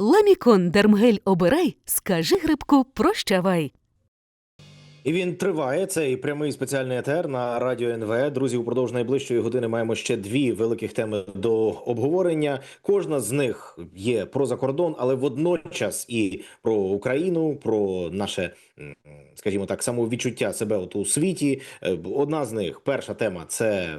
Ламікон Дермгель обирай, скажи грибку прощавай. І він триває. Цей прямий спеціальний етер на радіо НВ. Друзі, упродовж найближчої години маємо ще дві великих теми до обговорення. Кожна з них є про закордон, але водночас і про Україну, про наше, скажімо так, самовідчуття себе от у світі. Е, Одна з них, перша тема, це.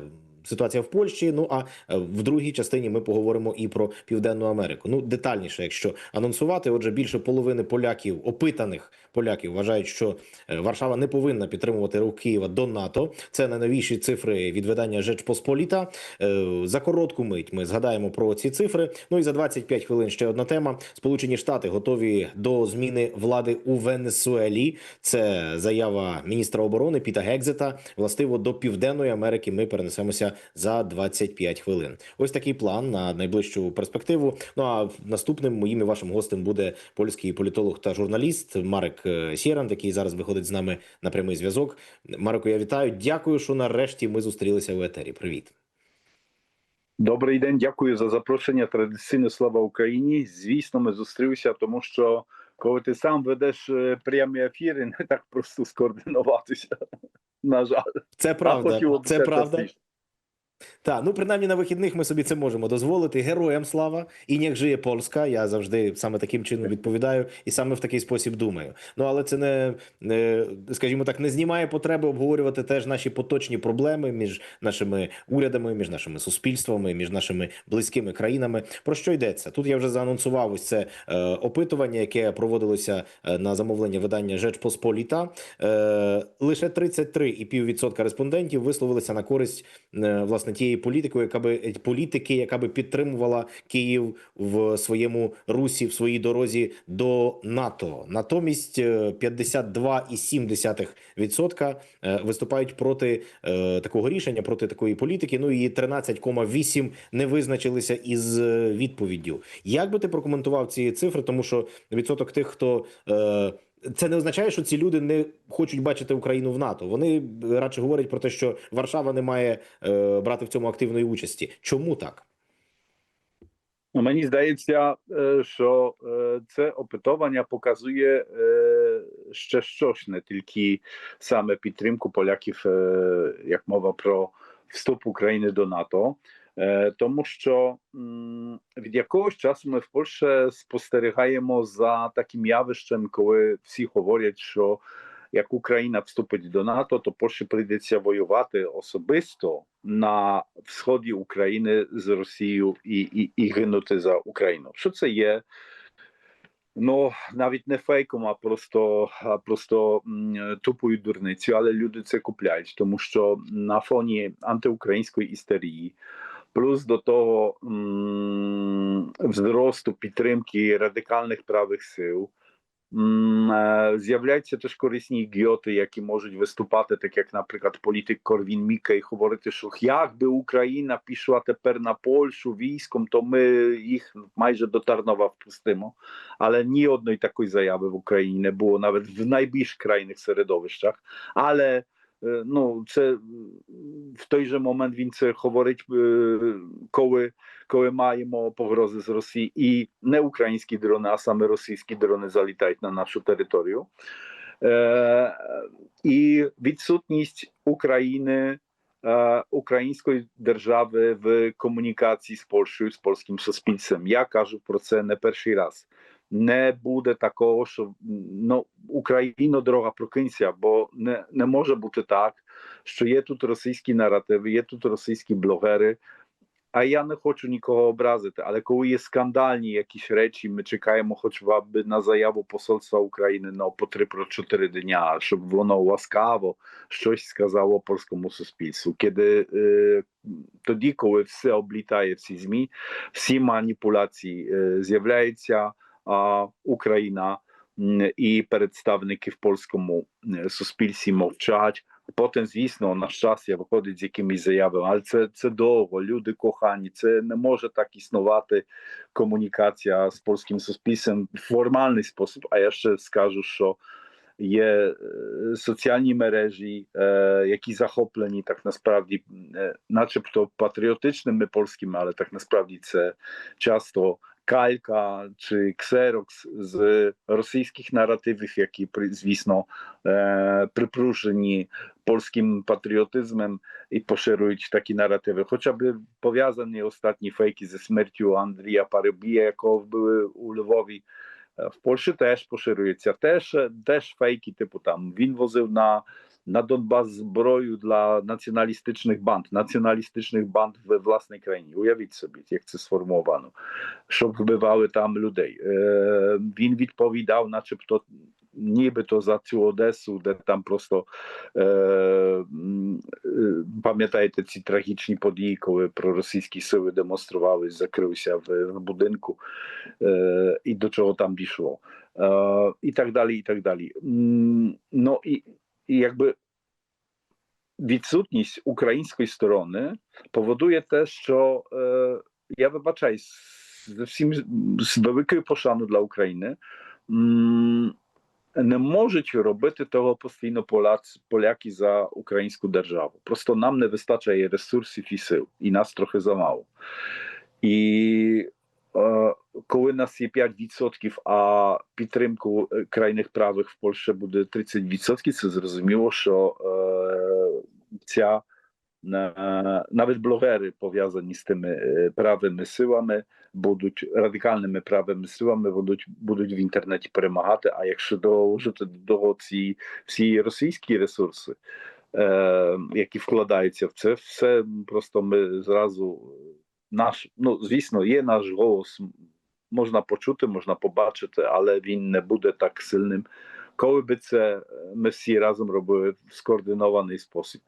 Ситуація в Польщі. Ну а е, в другій частині ми поговоримо і про Південну Америку. Ну детальніше, якщо анонсувати, отже, більше половини поляків, опитаних поляків, вважають, що е, Варшава не повинна підтримувати рух Києва до НАТО. Це найновіші цифри від видання Жечпосполіта. Е, За коротку мить ми згадаємо про ці цифри. Ну і за 25 хвилин ще одна тема. Сполучені Штати готові до зміни влади у Венесуелі. Це заява міністра оборони Піта Гекзета. Властиво до Південної Америки ми перенесемося за 25 хвилин. Ось такий план на найближчу перспективу. Ну а наступним моїм і вашим гостем буде польський політолог та журналіст Марек е, Сєранд, який зараз виходить з нами на прямий зв'язок. Мареко, я вітаю. Дякую, що нарешті ми зустрілися в етері. Привіт. Добрий день, дякую за запрошення. Традиційне слава Україні. Звісно, ми зустрілися, тому що коли ти сам ведеш е, прямі ефіри, не так просто скоординуватися. На жаль, Це правда. Це правда. частіше. Так, ну принаймні на вихідних ми собі це можемо дозволити. Героям слава і нech жиє Польська. Я завжди саме таким чином відповідаю і саме в такий спосіб думаю. Ну але це не, не скажімо так, не знімає потреби обговорювати теж наші поточні проблеми між нашими урядами, між нашими суспільствами, між нашими близькими країнами. Про що йдеться? Тут я вже заанонсував ось це е, опитування, яке проводилося е, на замовлення видання Жечпосполіта. Е, лише 33,5% респондентів висловилися на користь е, власне тієї політики, яка би політики, яка би підтримувала Київ в своєму русі, в своїй дорозі до НАТО. Натомість е, 52,7% е, виступають проти е, такого рішення, проти такої політики. Ну і 13,8% не визначилися із е, відповіддю. Як би ти прокоментував ці цифри? Тому що відсоток тих, хто е, це не означає, що ці люди не хочуть бачити Україну в НАТО. Вони радше говорять про те, що Варшава не має е, брати в цьому активної участі. Чому так? Ну, Мені здається, е, що е, це опитування показує е, ще щось, не тільки саме підтримку поляків, е, як мова про вступ України до НАТО. Е, Тому що від якогось часу ми в Польщі спостерігаємо за таким явищем, коли всі говорять, що як Україна вступить до НАТО, то Польщі прийдеться воювати особисто на сході України з Росією і, і, і гинути за Україну. Що це є? Ну, навіть не фейком, а просто, а просто тупою дурницею, але люди це купляють, тому що на фоні антиукраїнської істерії, плюс до того м, зросту підтримки радикальних правих сил, м, е, з'являються теж корисні ідіоти, які можуть виступати, так як, наприклад, політик Корвін Міке, і говорити, що якби Україна пішла тепер на Польщу військом, то ми їх майже до Тарнова впустимо. Але ні одної такої заяви в Україні не було навіть в найбільш крайних середовищах. Але е, ну, це м, в той же момент він це говорить, е, коли, коли маємо погрози з Росії, і не українські дрони, а саме російські дрони залітають на нашу територію. Е, і відсутність України, е, української держави в комунікації з Польщею, з польським суспільством. Я кажу про це не перший раз. Не буде такого, що ну, Україно, дорога, прокинься, бо не, не може бути так, що є тут російські наративи, є тут російські блогери. А я не хочу нікого образити, але коли є скандальні якісь речі, ми чекаємо хоч би на заяву посольства України ну, по 3-4 дня, щоб воно ласкаво щось сказало польському суспільству. Kiedy е, тоді, коли все облітає всі ЗМІ, всі маніпуляції е, з'являється а, Україна м, і представники в польському е, суспільстві мовчать. Потім, звісно, наш час я виходить з якимись заявами, але це, це довго, люди кохані. Це не може так існувати комунікація з польським суспільством в формальний спосіб. А я ще скажу, що є е, соціальні мережі, е, які захоплені так насправді, е, начебто патріотичними польськими, але так насправді це часто калька чи ксерокс з російських наративів, які звісно е, припружені польським патріотизмом і поширюють такі наративи. Хоча б пов'язані останні фейки зі смертю Андрія Парубія, якого вбили у Львові. Е, В Польщі теж поширюється. Теж, теж фейки, типу там він возив на, на Донбас зброю для націоналістичних банд, націоналістичних банд в власній країні. Уявіть собі, як це сформовано, щоб вбивали там людей. Е, він відповідав, начебто, нібито за цю Одесу, де там просто е, м, е, пам'ятаєте ці трагічні події, коли проросійські сили демонстрували, закрився в, в будинку, е, і до чого там дійшло. Е, і так далі, і так далі. М, Ну і, і якби відсутність української сторони поводує те, що е, я вибачаю з всім з великою пошаною для України. м, Не можуть робити того постійно поляці, поляки за українську державу. Просто нам не вистачає ресурсів і сил, і нас трохи замало. І е, коли нас є 5%, а підтримку е, крайних правих в Польщі буде 30%, це зрозуміло, що е, ця е, навіть блогери пов'язані з тими правими силами будуть радикальними правими силами будуть, будуть в інтернеті перемагати. А якщо доложити до того ці всі російські ресурси, е, які вкладаються в це, все просто ми зразу наш, ну звісно, є наш голос, можна почути, можна побачити, але він не буде так сильним. Коли би це е, ми всі разом робили в скоординований спосіб.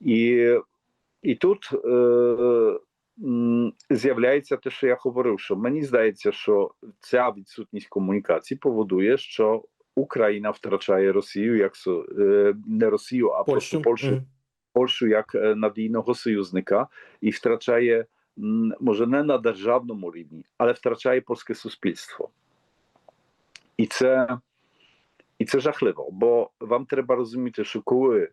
І, і тут е, з'являється те, що я говорив, що мені здається, що ця відсутність комунікації поводує, що Україна втрачає Росію як е, не Росію, а просто Польщу. Польщу як е, надійного союзника і втрачає може не на державному рівні, але втрачає польське суспільство. І це, і це жахливо, бо вам треба розуміти, що коли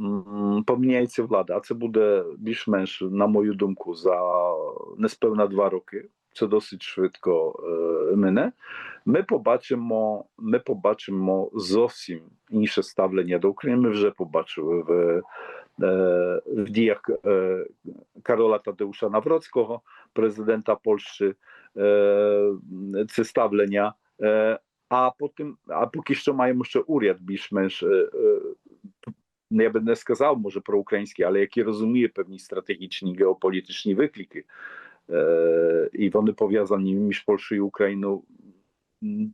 м, поміняється влада, а це буде більш-менш, на мою думку, за несповна два роки. Це досить швидко е, мине. Ми побачимо, ми побачимо зовсім інше ставлення до України. Ми вже побачили в, E, w dziejach e, Karola Tadeusza Nawrockiego, prezydenta Polski, e, cystawlenia, a potem, a póki co mają jeszcze uriad bliżmęż, ja będę skazał może proukraiński, ale jaki rozumie pewni strategiczni, geopolityczni wykliki i one powiązani między Polską i Ukrainą mm,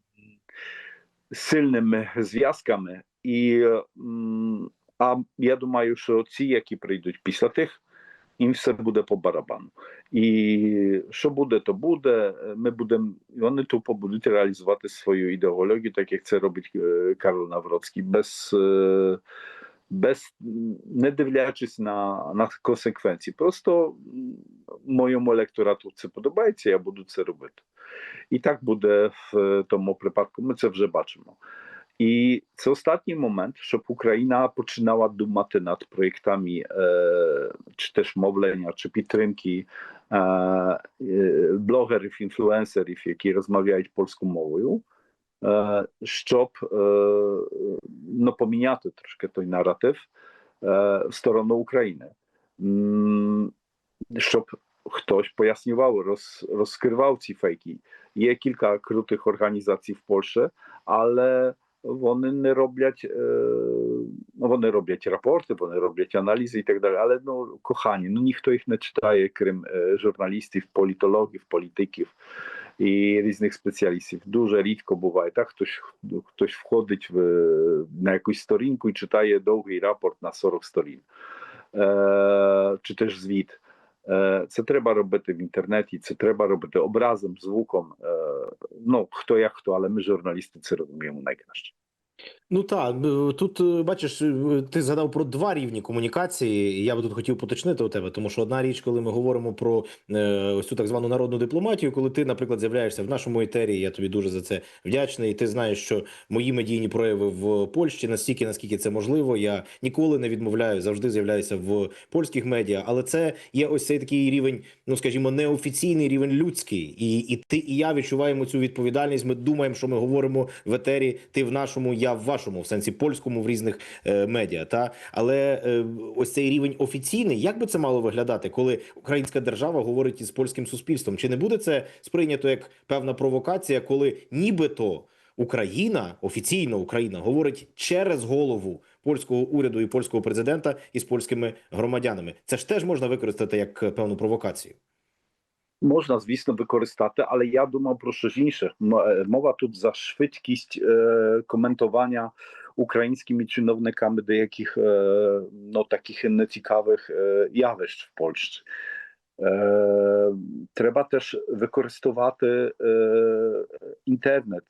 silnymi związkami i mm, пов'язані між Польщею і Україною м, сильними зв'язками. І, м, а я думаю, що ці, які прийдуть після тих, їм все буде по барабану. І що буде, то буде. Ми будемо, вони тупо будуть реалізувати свою ідеологію, так як це робить е, Карл Навроцький, без, е, без не дивлячись на, на консеквенції. Просто м, моєму електорату це подобається, я буду це робити. І так буде в е, тому випадку. Ми це вже бачимо. І це останній момент, щоб Україна починала думати над проєктами е, чи теж мовлення, чи підтримки е, е, блогерів, інфлюенсерів, які розмовляють польською мовою, е, щоб е, ну, поміняти трошки той наратив е, в сторону України. М, Щоб хтось пояснював, роз, розкривав ці фейки. Є кілька крутих організацій в Польщі, але вони не роблять, е, ну, вони роблять рапорти, вони роблять аналізи і так далі. Але ну, кохані, ну ніхто їх не читає, крім е, журналістів, політологів, політиків і різних спеціалістів. Дуже рідко буває. Так, хтось, хтось входить в, на якусь сторінку і читає довгий рапорт на 40 сторін. Е, чи теж звіт. Е, Це треба робити в інтернеті, це треба робити образом, звуком. Е, Ну, хто як хто, але ми, журналісти, це розуміємо найкраще. Ну так, тут е, бачиш, е, ти згадав про два рівні комунікації. Я би тут хотів поточнити у тебе, тому що одна річ, коли ми говоримо про е, ось цю так звану народну дипломатію, коли ти, наприклад, з'являєшся в нашому етері, я тобі дуже за це вдячний. І ти знаєш, що мої медійні прояви в Польщі настільки, наскільки це можливо, я ніколи не відмовляю, завжди з'являюся в польських медіа. Але це є ось цей такий рівень, ну скажімо, неофіційний рівень людський. І, і ти і я відчуваємо цю відповідальність. Ми думаємо, що ми говоримо в етері. Ти в нашому, я в вашому, в сенсі польському, в різних е, медіа. Та але е, ось цей рівень офіційний, як би це мало виглядати, коли українська держава говорить із польським суспільством? Чи не буде це сприйнято як певна провокація, коли нібито Україна офіційно Україна говорить через голову польського уряду і польського президента із польськими громадянами? Це ж теж можна використати як е, певну провокацію. Можна, звісно, використати, але я думав про щось інше. М- е, Мова тут за швидкість е, коментування українськими чиновниками деяких е, ну, таких нецікавих е, явищ в Польщі. Е, треба теж використовувати е, інтернет.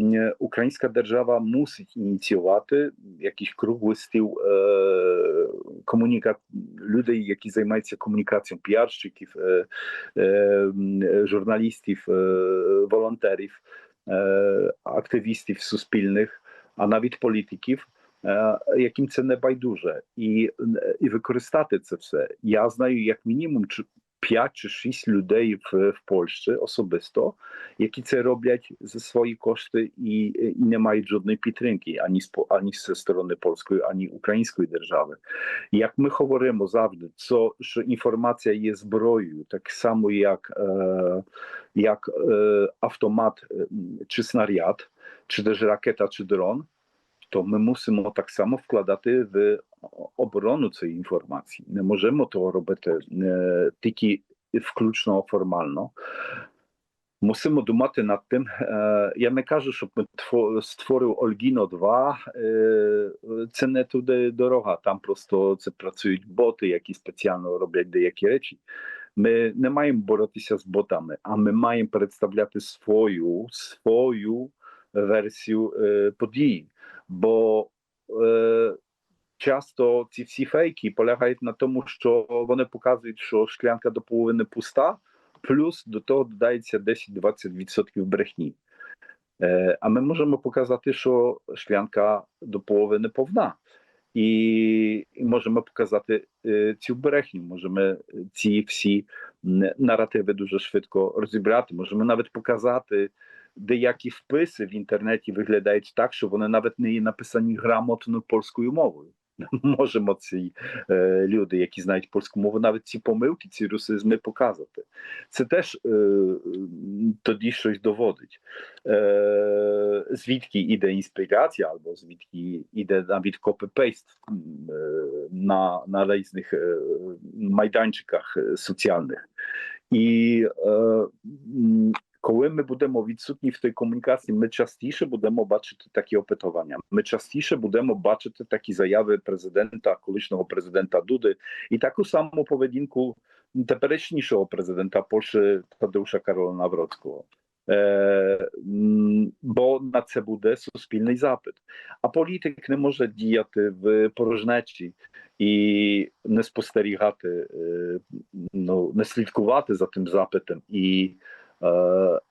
Ні, Українська держава мусить ініціювати якийсь круглий стіл е, комуніка... людей, які займаються комунікацією, піарщиків, е, е, м, журналістів, е, волонтерів, е, активістів суспільних, а навіть політиків, е, яким це не байдуже, і, і використати це все. Я знаю як мінімум чи 5 чи 6 людей в, в Польщі особисто, які це роблять за свої кошти і, і не мають жодної підтримки ані з по- ані зі сторони польської, ані української держави. Як ми говоримо завжди, що, що інформація є зброєю, так само як, е, як е, автомат е, чи снаряд, чи теж ракета, чи дрон, то ми мусимо так само вкладати в оборону цієї інформації. Не можемо того робити е, тільки включно формально. Мусимо думати над тим. Е, я не кажу, щоб ми тво- створив Ольгіно 2. Е, це не туди дорога. Там просто це працюють боти, які спеціально роблять деякі речі. Ми не маємо боротися з ботами, а ми маємо представляти свою, свою версію подій. Бо е, часто ці всі фейки полягають на тому, що вони показують, що шклянка до половини пуста, плюс до того додається 10-20% брехні. Е, а ми можемо показати, що шклянка до половини повна. І, можемо показати цю брехню, можемо ці всі наративи дуже швидко розібрати. Можемо навіть показати, деякі вписи в інтернеті виглядають так, що вони навіть не є написані грамотною польською мовою. Можемо ці е, люди, які знають польську мову, навіть ці помилки, ці русизми показати. Це теж е, тоді щось доводить. Е, звідки йде інспірація, або звідки йде навіть копі-пейст е, на, на різних е, майданчиках е, соціальних. І е, коли ми будемо відсутні в тій комунікації, ми частіше будемо бачити такі опитування. Ми частіше будемо бачити такі заяви президента, колишнього президента Дуди, і таку саму поведінку теперішнішого президента Польщі Tadeusza Karola Nawrockiego. Е, бо на це буде суспільний запит. А політик не може діяти в порожнечі і не спостерігати, е, ну, не слідкувати за тим запитом. І,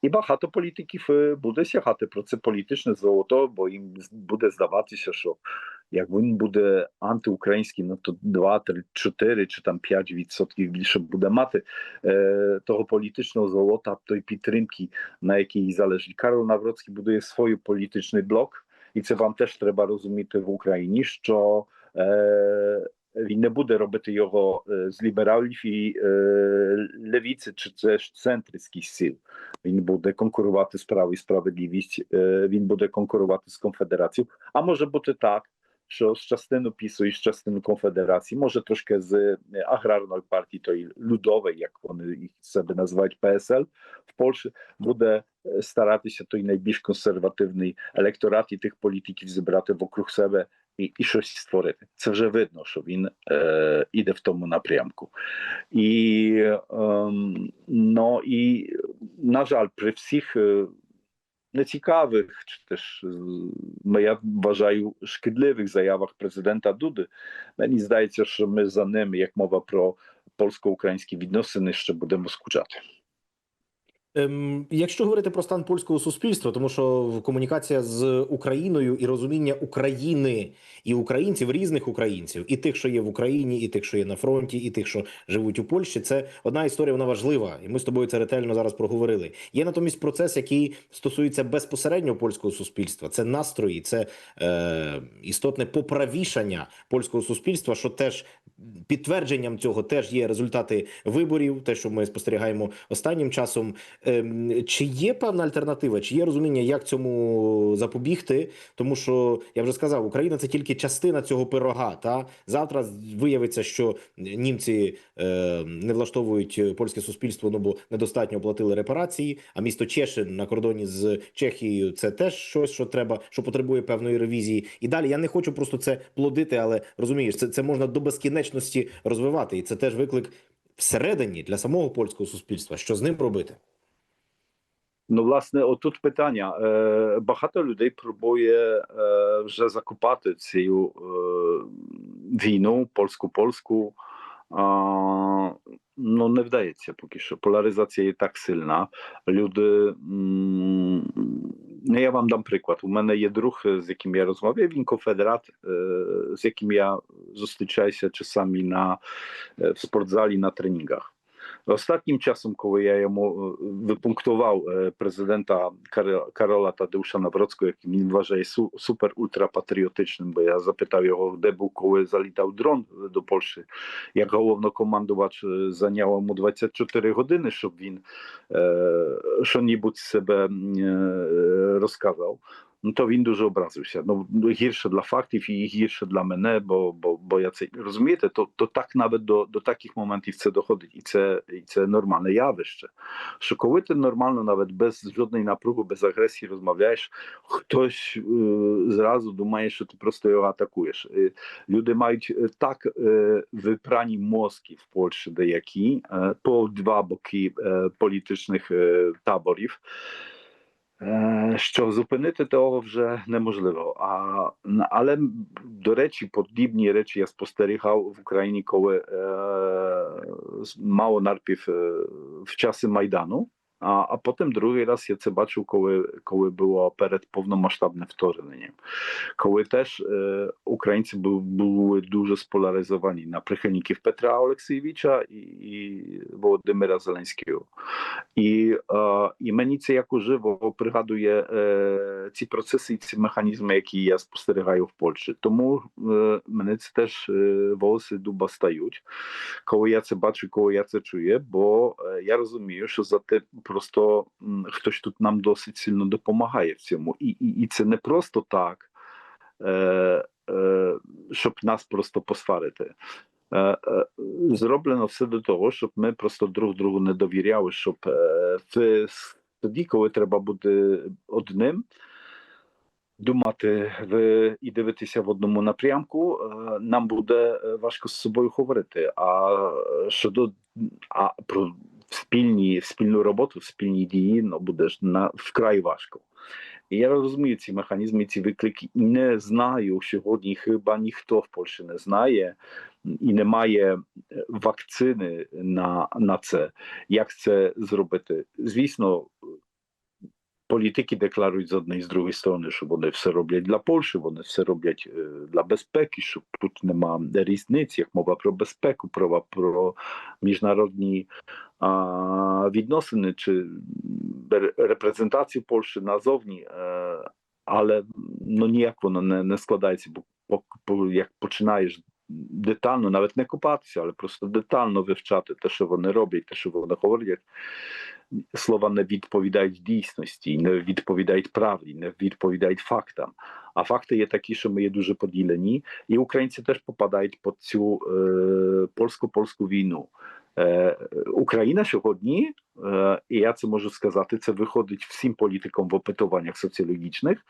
і багато політиків е, буде сягати про це політичне золото, бо їм з- буде здаватися, що як він буде антиукраїнський, ну то 2, 3, 4 чи там 5 відсотків більше буде мати е, того політичного золота, тої підтримки, на якій залежить. Карол Навроцький будує свій політичний блок, і це вам теж треба розуміти в Україні, що е, він не буде робити його е, з лібералів і е, левіці, чи це ж центристських сил. Він буде конкурувати з право і справедливість, е, він буде конкурувати з конфедерацією. А може бути так, що з частину ПІСу і з частину конфедерації, може трошки з е, аграрної партії, тої людової, як вони їх себе називають ПСЛ, в Польщі буде е, старатися той найбільш консервативний електорат і тих політиків зібрати вокруг себе і, і щось створити. Це вже видно, що він е, іде в тому напрямку. І, ем, ну, і на жаль, при всіх е, нецікавих, чи теж, е, я вважаю, шкідливих заявах президента Дуди. Мені здається, що ми за ним, як мова про польсько-українські відносини, ще будемо скучати. Ем, якщо говорити про стан польського суспільства, тому що комунікація з Україною і розуміння України і українців, різних українців, і тих, що є в Україні, і тих, що є на фронті, і тих, що живуть у Польщі, це одна історія, вона важлива, і ми з тобою це ретельно зараз проговорили. Є натомість процес, який стосується безпосередньо польського суспільства. Це настрої, це е, істотне поправішання польського суспільства, що теж підтвердженням цього теж є результати виборів, те, що ми спостерігаємо останнім часом. Ем, Чи є певна альтернатива? Чи є розуміння, як цьому запобігти? Тому що я вже сказав, Україна це тільки частина цього пирога. Та завтра виявиться, що німці е, не влаштовують польське суспільство, ну бо недостатньо оплатили репарації. А місто Чешин на кордоні з Чехією це теж щось, що треба, що потребує певної ревізії. І далі я не хочу просто це плодити, але розумієш, це, це можна до безкінечності розвивати, і це теж виклик всередині для самого польського суспільства. Що з ним робити? Ну, власне, отут питання. Е, Багато людей пробує е, вже закопати цю е, війну польську-польську. А, Ну, не вдається поки що. Поляризація є так сильна. Люди. м, Ну, я вам дам приклад. У мене є друг, з яким я розмовляю, він конфедерат, е, з яким я зустрічаюся часами на, е, в спортзалі на тренінгах. Ostatnim czasem, коли я йому е, випунктував е, президента Кар- Карола Тадеуша Навроцького, яким він вважає су- супер ультрапатріотичним, бо я запитав його, де був, коли залітав дрон до Польщі. Як головнокомандувач е, зайняло йому 24 години, щоб він е, що-небудь себе м, е, розказав. no to Win dużo się. No, no gorsze dla faktów i gorsze dla mnie, bo, bo, bo jacy, rozumiecie, to, to tak nawet do, do takich momentów chce dochodzić i chce, i chce normalne jawieszcze. Że ten normalno, nawet bez żadnej napruchu, bez agresji rozmawiasz, ktoś y, zrazu dumuje, że ty prosto ją atakujesz. Y, ludzie mają y, tak y, wyprani mózgi w Polsce, dejaki, y, po dwa boki y, politycznych y, taborów, Що зупинити того вже неможливо. А, але, до речі, подібні речі я спостерігав в Україні, коли е, мало нарпів е, в часи Майдану. А, а потім другий раз я це бачив, коли, коли було перед повномасштабним вторгненням. Коли теж е, українці бу- були дуже споляризовані на прихильників Петра Олексійовича і, і Володимира Зеленського. І, е, і мені це як живо пригадує е, ці процеси і ці механізми, які я спостерігаю в Польщі. Тому е, мене це теж е, волоси дуба стають, коли я це бачу, коли я це чую, бо е, я просто хтось тут нам досить сильно допомагає в цьому. І, і, і це не просто так. Е, е, щоб нас просто посварити. Е, е, Зроблено все до того, щоб ми просто друг другу не довіряли, щоб е, в- тоді, коли треба бути одним, думати в, і дивитися в одному напрямку, е, нам буде е, важко з собою говорити. А щодо а про спільні, спільну роботу, спільні дії, ну буде ж на вкрай важко. Я розумію ці механізми, ці виклики, і не знаю сьогодні. Хіба ніхто в Польщі не знає і немає має вакцини на, на це. Як це зробити? Звісно, політики декларують з однієї і з другої сторони, що вони все роблять для Польщі, вони все роблять е, для безпеки, що тут нема різниць, як мова про безпеку, про, про міжнародні а, відносини чи ре- репрезентацію Польщі назовні. Е, але ну ніяк воно не, не складається, бо по, по, як починаєш детально, навіть не копатися, але просто детально вивчати те, що вони роблять, те, що вони говорять. Слова не відповідають дійсності, не відповідають правді, не відповідають фактам. А факти є такі, що ми є дуже поділені, і українці теж попадають під цю е, польсько-польську війну. Е, Україна сьогодні, е, і я це можу сказати, це виходить всім політикам в опитуваннях соціологічних.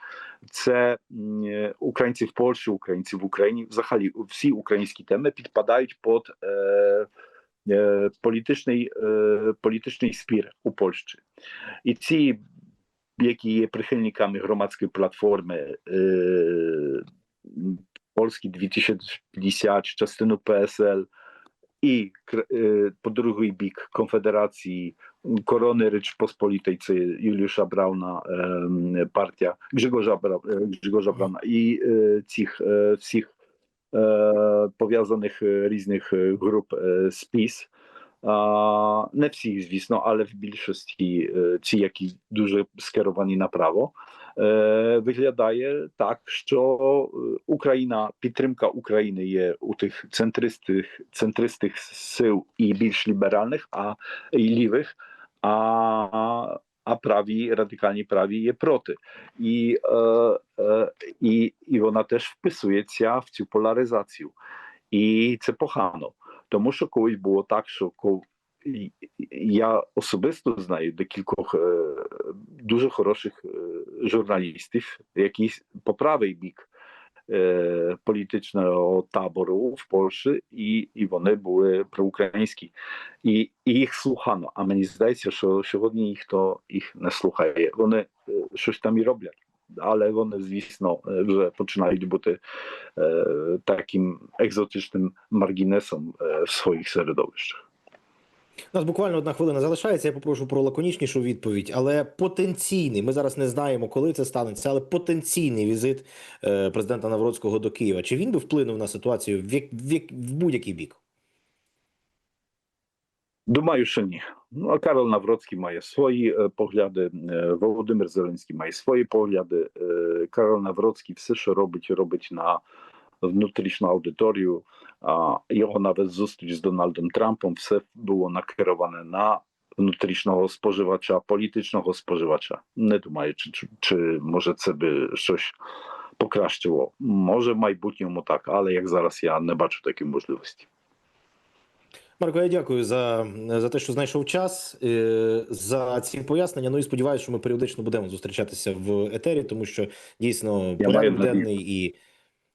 Це м, е, українці в Польщі, українці в Україні, взагалі всі українські теми підпадають під е, е, політичний, е, політичний спір у Польщі. І ці які є прихильниками громадської платформи е, Polski 2050, частину ПСЛ і кр- е, по другий бік Конфедерації Korony Rzeczpospolitej, це Juliusza Brauna, em, partia Grzegorza, Bra- e, Grzegorza Brauna i e, цих e, всіх e, пов'язаних e, різних e, груп e, з PiS. А, Не всіх, звісно, але в більшості е, ці, які дуже скеровані на право, е, виглядає так, що е, Україна, підтримка України є у тих центристих, центристих сил і більш ліберальних, а і лівих, а, а праві, радикальні праві є проти. І, е, е, і, і вона теж вписується в цю поляризацію. І це погано. Тому що колись було так, що кол... і- і- я особисто знаю декількох е, дуже хороших е, журналістів, які по правий бік е, політичного табору в Польщі, і, і вони були проукраїнські. І, і їх слухано. А мені здається, що сьогодні ніхто їх не слухає. Вони е, щось там і роблять. Але вони, звісно, е, вже починають бути е, таким екзотичним маргінесом е, в своїх середовищах. У нас буквально одна хвилина залишається. Я попрошу про лаконічнішу відповідь, але потенційний. Ми зараз не знаємо, коли це станеться, але потенційний візит е, президента Навроцького до Києва. Чи він би вплинув на ситуацію в, в, в будь-який бік? Думаю, що ні. Ну, а Карол Навроцький має свої е, погляди, е, Володимир Зеленський має свої погляди. Карол Навроцький все, що робить, робить на внутрішню аудиторію. А його навіть зустріч з Дональдом Трампом все було накероване на внутрішнього споживача, політичного споживача. Не думаю, чи, чи, чи може це би щось покращило. Може, в майбутньому так, але як зараз я не бачу такої можливості. Марко, я дякую за, за те, що знайшов час е, за ці пояснення. Ну і сподіваюся, що ми періодично будемо зустрічатися в етері, тому що дійсно порядок денний і.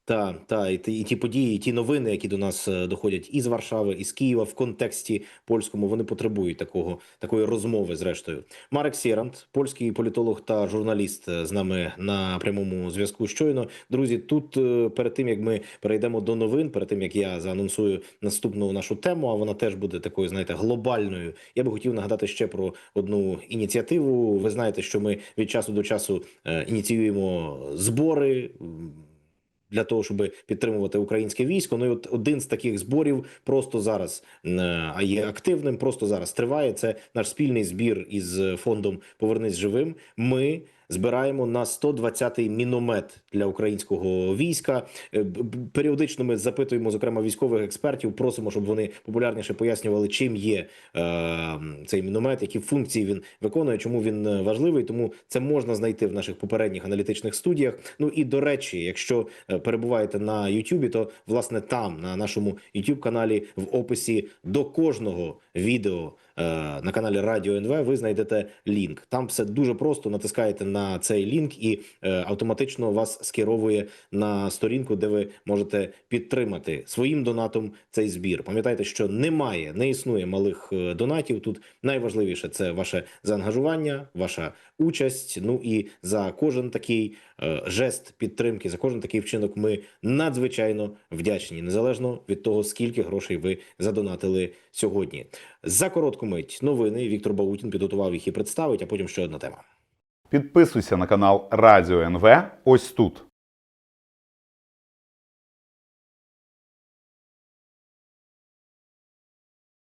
Та, та, і, ті- і ті події, і ті новини, які до нас е, доходять із Варшави, із Києва в контексті польському, вони потребують такого такої розмови. Зрештою, Марек Сєрант, польський політолог та журналіст, е, з нами на прямому зв'язку. Щойно друзі, тут е, перед тим як ми перейдемо до новин, перед тим як я заанонсую наступну нашу тему, а вона теж буде такою, знаєте, глобальною. Я би хотів нагадати ще про одну ініціативу. Ви знаєте, що ми від часу до часу ініціюємо збори. Для того, щоб підтримувати українське військо. Ну і от один з таких зборів просто зараз е, а є активним. Просто зараз триває. Це наш спільний збір із фондом Повернись живим. Ми збираємо на 120-й міномет для українського війська. Е, Періодично ми запитуємо, зокрема, військових експертів. Просимо, щоб вони популярніше пояснювали, чим є е, цей міномет, які функції він виконує, чому він е, важливий. Тому це можна знайти в наших попередніх аналітичних студіях. Ну і до речі, якщо е, перебуваєте на Ютубі, то власне там на нашому youtube каналі в описі до кожного відео на каналі Радіо НВ ви знайдете лінк. Там все дуже просто. Натискаєте на цей лінк і е, автоматично вас скеровує на сторінку, де ви можете підтримати своїм донатом цей збір. Пам'ятайте, що немає, не існує малих е, донатів. Тут найважливіше це ваше заангажування, ваша участь. Ну і за кожен такий е, жест підтримки, за кожен такий вчинок ми надзвичайно вдячні, незалежно від того, скільки грошей ви задонатили сьогодні. За коротку мить новини Віктор Баутін підготував їх і представить, а потім ще одна тема. Підписуйся на канал Радіо НВ ось тут.